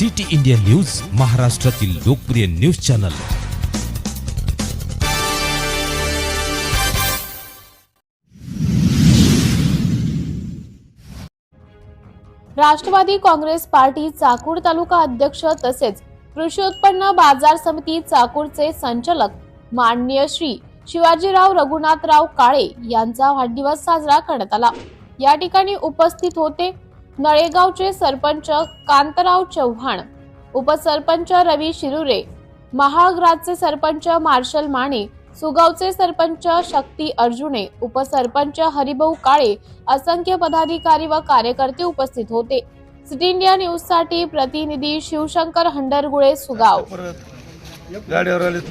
City India news महाराष्ट्रातील लोकप्रिय news channel. Rashtrawadi Congress party Chakur taluka अध्यक्ष तसेच कृषी उत्पन्न बाजार समिती चाकूरचे संचालक माननीय श्री शिवाजीराव रघुनाथराव काळे यांचा वाढदिवस साजरा करण्यात आला. या ठिकाणी उपस्थित होते नळेगावचे सरपंच कांतराव चव्हाण उपसरपंच रवी शिरुरे महाग्राचे सरपंच मार्शल माने सुगावचे सरपंच शक्ती अर्जुने उपसरपंच हरिभाऊ काळे असंख्य पदाधिकारी व कार्यकर्ते उपस्थित होते. सिटी इंडिया न्यूजसाठी प्रतिनिधी शिवशंकर हंडरगुळे सुगाव. परत गाड्यावर आलेत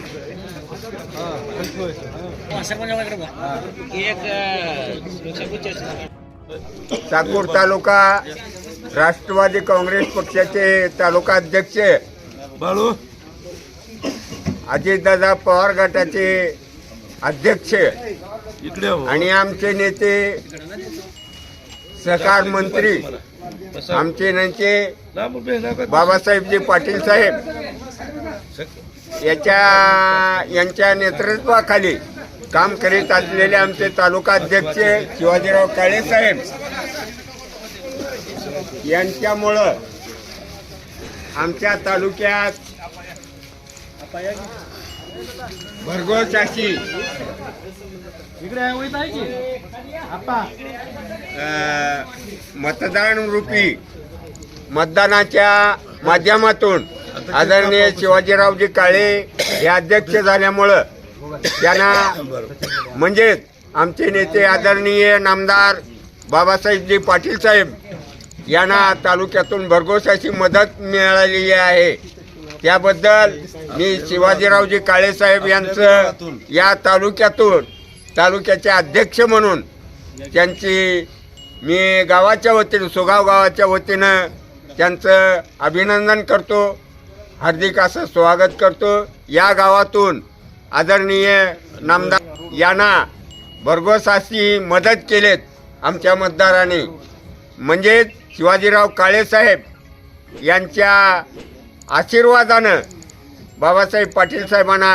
चाकूर तालुका राष्ट्रवादी काँग्रेस पक्षाचे तालुका अध्यक्ष बाळू. अजितदादा पवार गटाचे अध्यक्ष हो. आणि आमचे नेते सहकार मंत्री आमचे नंचे बाबासाहेबजी पाटील साहेब याच्या यांच्या नेतृत्वाखाली काम करीत असलेले आमचे तालुका अध्यक्ष शिवाजीराव काळे साहेब यांच्यामुळं आमच्या तालुक्यात अशी अ, मतदान रूपी. मतदानाच्या माध्यमातून आदरणीय शिवाजीरावजी काळे हे अध्यक्ष झाल्यामुळं त्यांना म्हणजेच आमचे नेते आदरणीय नामदार बाबासाहेबजी पाटील साहेब यांना तालुक्यातून भरघोस अशी मदत मिळालेली आहे. त्याबद्दल मी शिवाजीरावजी काळेसाहेब यांचं या तालुक्यातून तालुक्याचे अध्यक्ष म्हणून त्यांची मी गावाच्या वतीनं सुगाव गावाच्या वतीनं त्यांचं अभिनंदन करतो हार्दिक असं स्वागत करतो. या गावातून आदरणीय नामदार यांना भरघोसाशी मदत केलेत आमच्या मतदारांनी. म्हणजेच शिवाजीराव काळेसाहेब यांच्या आशीर्वादानं बाबासाहेब पाटील साहेबांना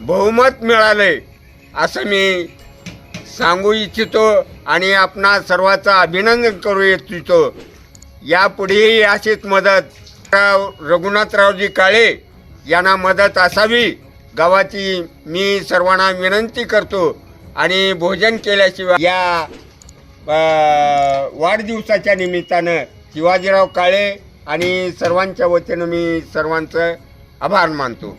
बहुमत मिळालंय असं मी सांगू इच्छितो आणि आपणा सर्वांचं अभिनंदन करू इच्छितो. यापुढेही अशीच मदत रघुनाथरावजी काळे यांना मदत असावी गावाची मी सर्वांना विनंती करतो आणि भोजन केल्याशिवाय या वाढदिवसाच्या निमित्तानं शिवाजीराव काळे आणि सर्वांच्या वतीनं मी सर्वांचं आभार मानतो.